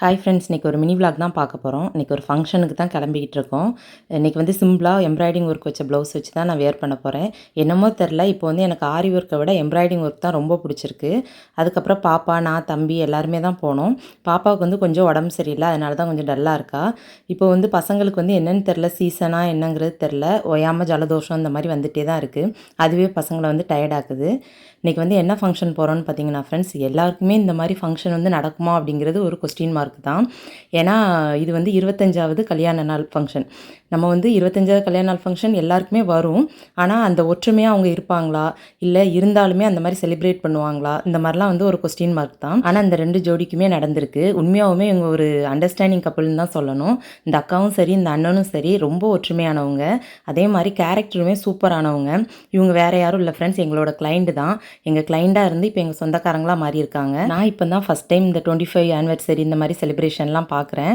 Hi friends இன்றைக்கி ஒரு mini vlog தான் பார்க்க போகிறோம் இன்றைக்கி ஒரு ஃபங்க்ஷனுக்கு தான் கிளம்பிக்கிட்டு இருக்கோம். இன்றைக்கி வந்து சிம்பிளாக எம்ப்ராய்டிங் ஒர்க் வச்ச ப்ளவுஸ் வச்சு தான் நான் வேர் பண்ண போகிறேன் என்னமோ தெரில இப்போ வந்து எனக்கு ஆரி ஒர்க்கை விட எம்ப்ராய்டிங் ஒர்க் தான் ரொம்ப பிடிச்சிருக்கு. அதுக்கப்புறம் பாப்பா நான் தம்பி எல்லாருமே தான் போனோம். பாப்பாவுக்கு வந்து கொஞ்சம் உடம்பு சரியில்லை அதனால தான் கொஞ்சம் டல்லாக இருக்கா. இப்போ வந்து பசங்களுக்கு வந்து என்னென்னு தெரில சீசனாக என்னங்கிறது தெரில ஓயாமல் ஜலதோஷம் இந்த மாதிரி வந்துகிட்டே தான் இருக்குது அதுவே பசங்களை வந்து டயர்டாக்குது இன்றைக்கி வந்து என்ன ஃபங்க்ஷன் போகிறோன்னு பார்த்தீங்கன்னா ஃப்ரெண்ட்ஸ் எல்லாருக்குமே இந்த மாதிரி ஃபங்க்ஷன் வந்து நடக்குமா அப்படிங்கிறது ஒரு கொஸ்டின் மார்க் தான். ஏன்னா இது வந்து இருபத்தஞ்சாவது கல்யாண நாள் ஃபங்க்ஷன் நம்ம வந்து இருபத்தஞ்சாவது கல்யாண நாள் ஃபங்க்ஷன் எல்லாருக்குமே வரும். ஆனால் அந்த ஒற்றுமையாக அவங்க இருப்பாங்களா? இல்லை இருந்தாலுமே அந்த மாதிரி செலிப்ரேட் பண்ணுவாங்களா? இந்த மாதிரிலாம் வந்து ஒரு கொஸ்டின் மார்க் தான். ஆனால் இந்த ரெண்டு ஜோடிக்குமே நடந்திருக்கு. உண்மையாகவுமே இவங்க ஒரு அண்டர்ஸ்டாண்டிங் கப்பல்னு தான் சொல்லணும். இந்த அக்காவும் சரி இந்த அண்ணனும் சரி ரொம்ப ஒற்றுமையானவங்க. அதே மாதிரி கேரக்டருமே சூப்பரானவங்க. இவங்க வேற யாரும் இல்லை ஃப்ரெண்ட்ஸ் எங்களோட கிளைண்ட் தான். எங்கள் கிளைண்ட்டாக இருந்து இப்போ எங்கள் சொந்தக்காரங்களாக மாறி இருக்காங்க நான் இப்போ தான் ஃபஸ்ட் டைம் இந்த டுவெண்ட்டி ஃபைவ் ஆனிவர்சரி இந்த மாதிரி செலிப்ரேஷன்லாம் பார்க்குறேன்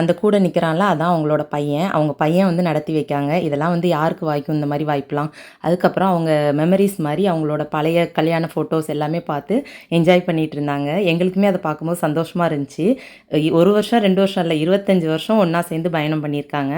அந்த கூட நிற்கிறான்ல அதான் அவங்களோட பையன். அவங்க பையன் வந்து நடத்தி வைக்காங்க. இதெல்லாம் வந்து யாருக்கு வாய்க்கும் இந்த மாதிரி வாய்ப்பெலாம். அதுக்கப்புறம் அவங்க மெமரிஸ் மாதிரி அவங்களோட பழைய கல்யாண ஃபோட்டோஸ் எல்லாமே பார்த்து என்ஜாய் பண்ணிகிட்டு இருந்தாங்க. எங்களுக்குமே அதை பார்க்கும்போது சந்தோஷமாக இருந்துச்சு. ஒரு வருஷம் ரெண்டு வருஷம் இல்லை இருபத்தஞ்சி வருஷம் ஒன்றா சேர்ந்து பயணம் பண்ணியிருக்காங்க.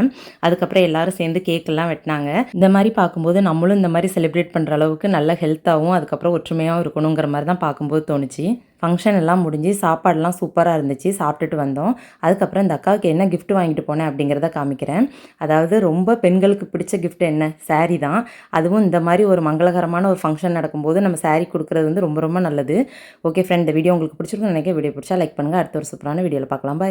அதுக்கப்புறம் எல்லாரும் சேர்ந்து கேக்கெல்லாம் வெட்டினாங்க. இந்த மாதிரி பார்க்கும்போது நம்மளும் இந்த மாதிரி செலிப்ரேட் பண்ணுற அளவுக்கு நல்ல ஹெல்த்தாகவும் அதுக்கப்புறம் ஒற்றுமையாகவும் இருக்கணுங்கிற மாதிரி தான் பார்க்கும்போது தோணுச்சு. ஃபங்க்ஷன் எல்லாம் முடிஞ்சு சாப்பாடெல்லாம் சூப்பராக இருந்துச்சு. சாப்பிட்டுட்டு வந்தோம். அதுக்கப்புறம் இந்த அக்காவுக்கு என்ன கிஃப்ட் வாங்கிட்டு போனேன் அப்படிங்கிறத காமிக்கிறேன். அதாவது ரொம்ப பெண்களுக்கு பிடிச்ச கிஃப்ட் என்ன? சாரீ தான். அதுவும் இந்த மாதிரி ஒரு மங்களகரமான ஒரு ஃபங்க்ஷன் நடக்கும்போது நம்ம சாரீ கொடுக்குறது வந்து ரொம்ப ரொம்ப நல்லது. ஓகே ஃப்ரெண்ட் இந்த வீடியோ உங்களுக்கு பிடிச்சிருக்கும் நினைக்க வீடியோ பிடிச்சா லைக் பண்ணுங்கள் அடுத்த ஒரு சூப்பரான வீடியோவில் பார்க்கலாம். பாய்